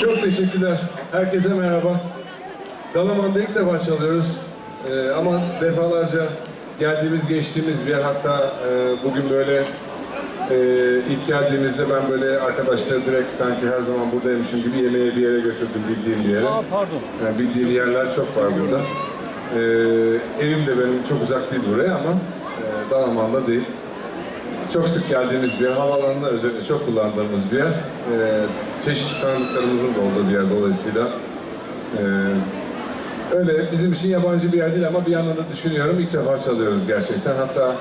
Çok teşekkürler. Herkese merhaba. Dalaman'da ilk defa çalıyoruz. Ee, ama defalarca geldiğimiz, geçtiğimiz bir yer. Hatta e, bugün böyle e, ilk geldiğimizde ben böyle arkadaşları direkt sanki her zaman buradaymışım gibi yemeğe bir yere götürdüm bildiğim bir yere. Aa pardon. Yani bildiğim yerler çok var burada. Ee, evim de benim çok uzak değil buraya ama e, Dalaman'da değil. Çok sık geldiğimiz bir yer, havaalanında özellikle çok kullandığımız bir yer. Ee, çeşitli tanıdıklarımızın da olduğu bir yer dolayısıyla. Ee, öyle bizim için yabancı bir yer değil ama bir yandan da düşünüyorum ilk defa çalıyoruz gerçekten. Hatta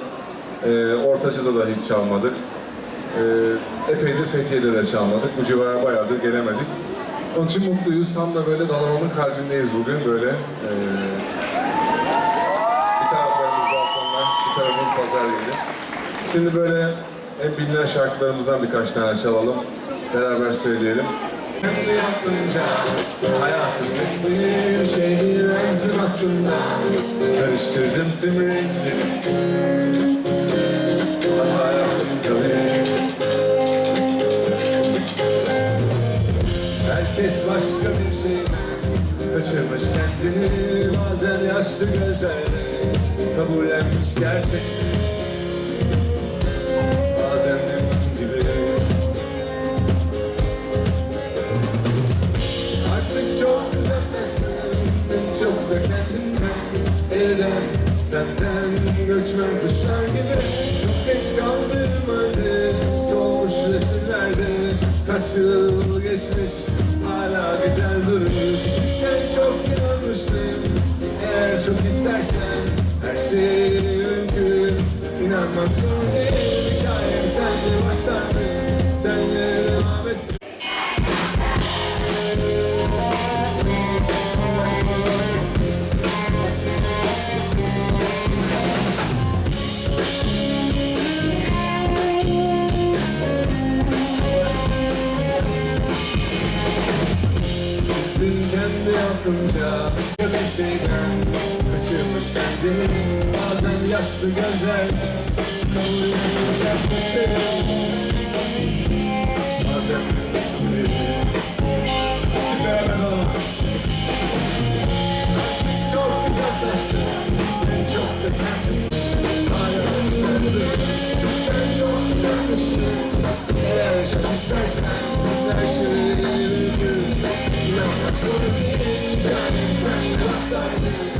e, Ortacı'da da hiç çalmadık. Ee, epeydir Fethiye'de de çalmadık. Bu civara bayağıdır gelemedik. Onun için mutluyuz. Tam da böyle Dalaman'ın kalbindeyiz bugün böyle. Ee, bir taraflarımız balkonlar, bir tarafımız pazar yeri. Şimdi böyle en bilinen şarkılarımızdan birkaç tane çalalım. Beraber söyleyelim. Kendi yaptığınca hayatın resmini şehir aslında Karıştırdım tüm renkleri Herkes başka bir şey Kaçırmış kendini bazen yaşlı gözlerle Kabullenmiş gerçekten to yapınca bir şeyden Kaçırmış kendini Bazen yaşlı gözler Kavruyor gerçekleri Bazen çok uzaklaştım En çok da kendim Hala güzeldir Ben çok uzaklaştım Eğer istersen Her şey mümkün İnanmak zorundayım I live.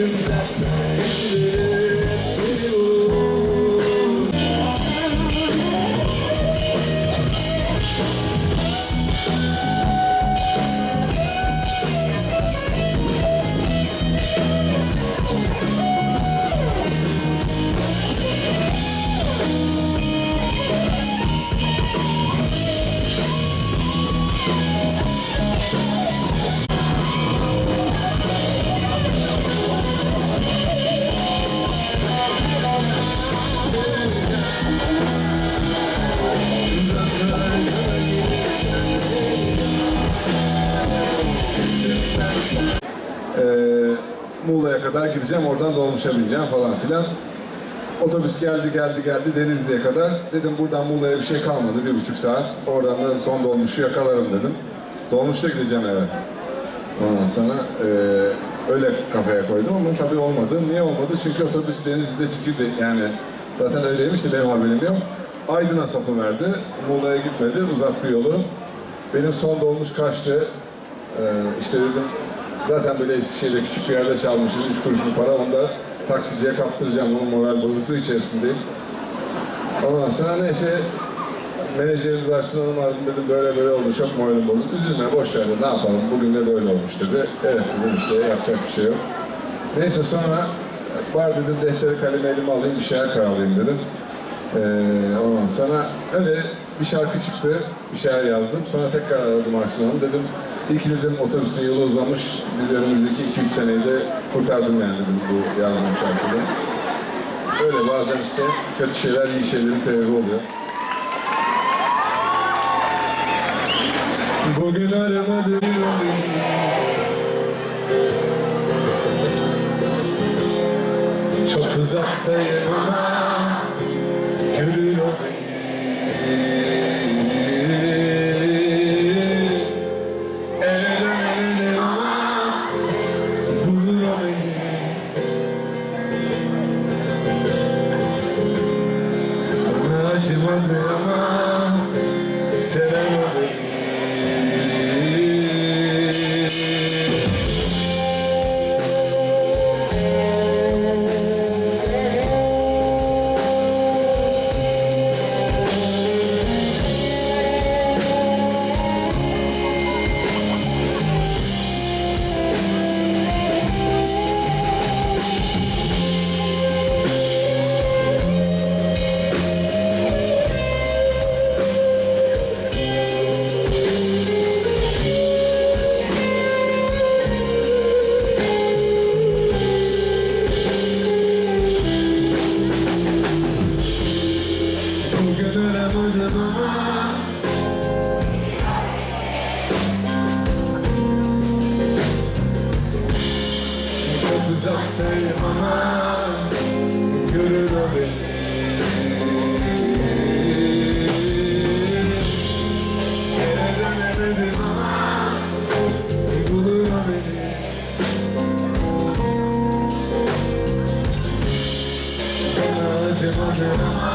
Tonight, kadar gideceğim, oradan dolmuşa bineceğim falan filan. Otobüs geldi geldi geldi Denizli'ye kadar. Dedim buradan Muğla'ya bir şey kalmadı, bir buçuk saat. Oradan da son dolmuşu yakalarım dedim. Dolmuşta gideceğim eve. Ondan sonra eee, öyle kafaya koydum ama tabii olmadı. Niye olmadı? Çünkü otobüs Denizli'de fikirdi. Yani zaten öyleymiş de benim haberim yok. Aydın'a sapı verdi. Muğla'ya gitmedi. Uzattı yolu. Benim son dolmuş kaçtı. Eee işte dedim zaten böyle Eskişehir'de küçük bir yerde çalmışız. Üç kuruş bir para. Onu da taksiciye kaptıracağım. Onun moral bozukluğu içerisindeyim. Ondan sonra neyse menajerimiz Arslan Hanım aradım dedim böyle böyle oldu çok moralim bozuk. Üzülme boş ver ne yapalım bugün de böyle olmuş dedi. Evet dedim işte yapacak bir şey yok. Neyse sonra var dedim defteri kalemi elime alayım bir şeyler karalayayım dedim. Ee, ondan sonra öyle bir şarkı çıktı, bir şeyler yazdım. Sonra tekrar aradım Arslan dedim. Dedim otobüsün yolu uzamış. Biz önümüzdeki 2-3 seneyi de kurtardım yani dedim bu yazdığım şarkıda. Öyle bazen işte kötü şeyler iyi şeylerin sebebi oluyor. Bugün aramadım Çok uzaktayım ama girl.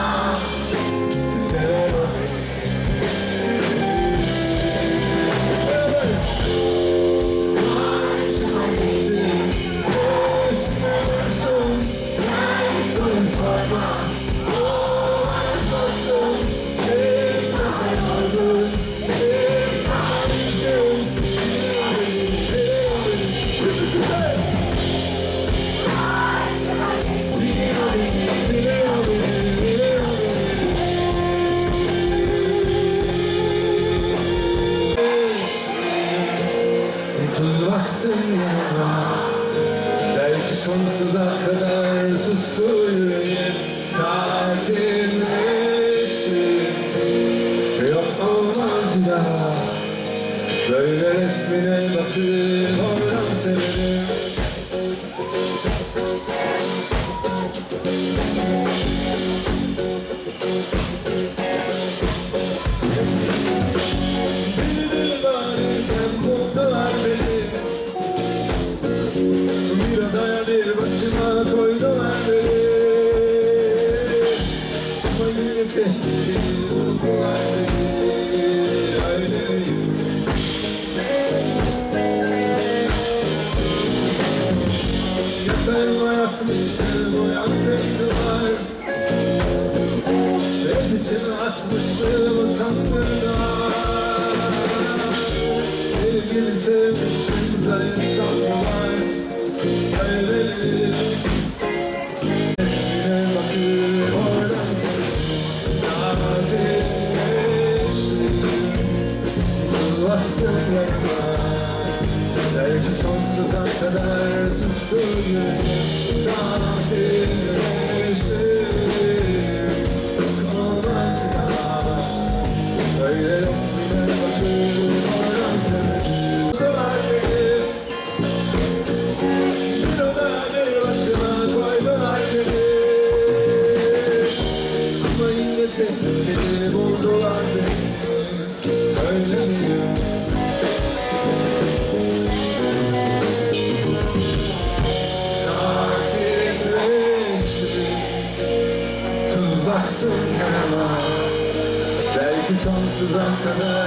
Santa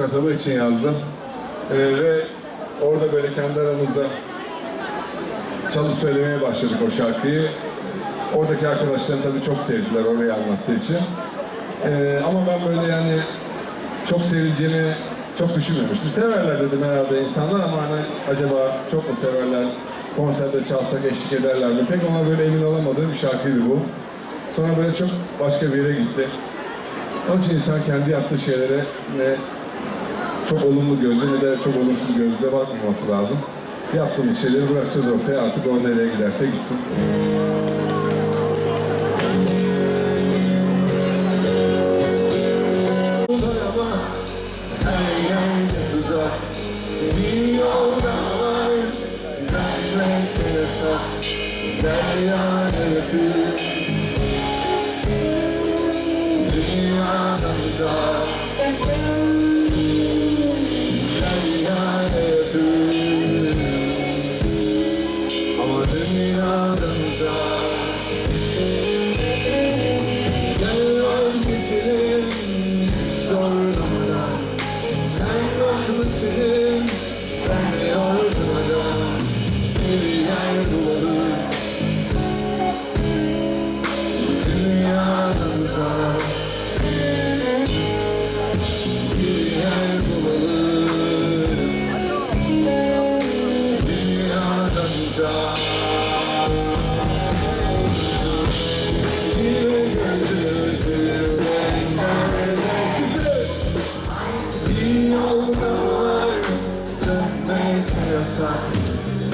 Kasaba için yazdım. Ee, ve orada böyle kendi aramızda çalıp söylemeye başladık o şarkıyı. Oradaki arkadaşlarım tabii çok sevdiler orayı anlattığı için. Ee, ama ben böyle yani çok sevileceğini çok düşünmemiştim. Severler dedim herhalde insanlar ama hani acaba çok mu severler, konserde çalsak eşlik ederler mi? Pek ona böyle emin olamadığım bir şarkıydı bu. Sonra böyle çok başka bir yere gitti. Onun için insan kendi yaptığı şeylere ne çok olumlu gözle ne de çok olumsuz gözle bakmaması lazım. Yaptığımız şeyleri bırakacağız ortaya artık o nereye giderse gitsin. Ama her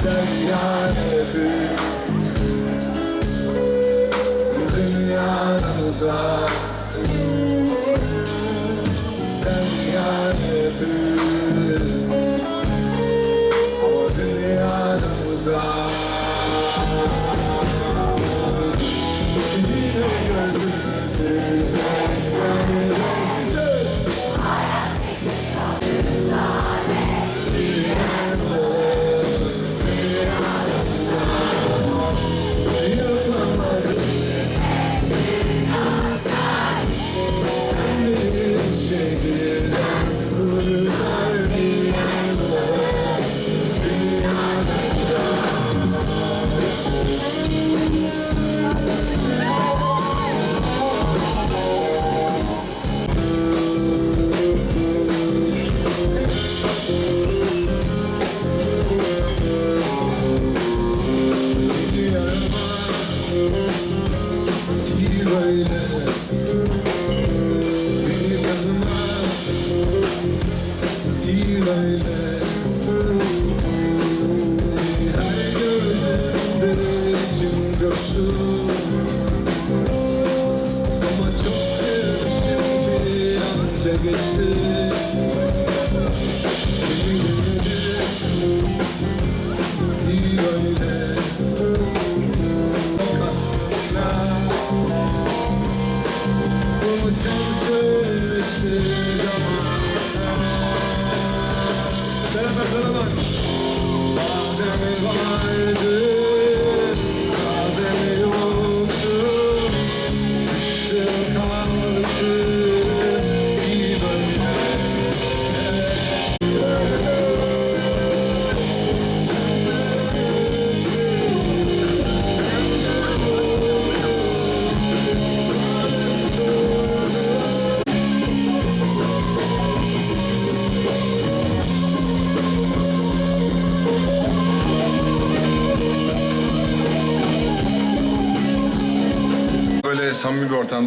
Dünya büyük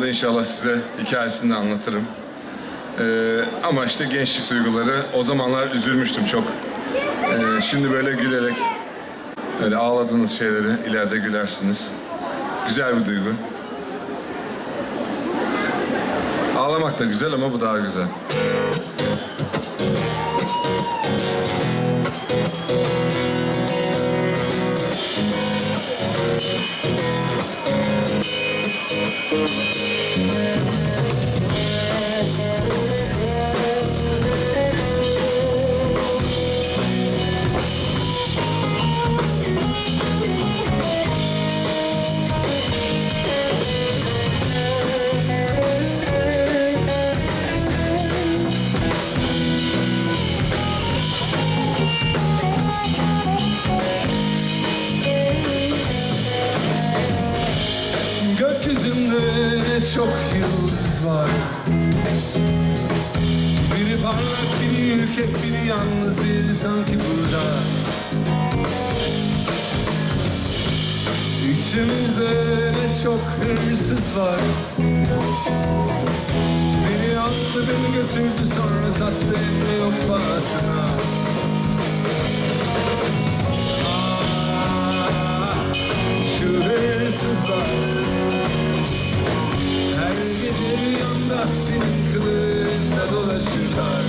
ortamda inşallah size hikayesini anlatırım. Ee, ama işte gençlik duyguları, o zamanlar üzülmüştüm çok. Ee, şimdi böyle gülerek, öyle ağladığınız şeyleri ileride gülersiniz. Güzel bir duygu. Ağlamak da güzel ama bu daha güzel. Gökyüzünde İçimizde ne çok hırsız var. Biri aldı beni götürdü sonra sattı emri yok bağısına Ah, Şu hırsızlar. Her gece rüyamda senin kılığında dolaşırlar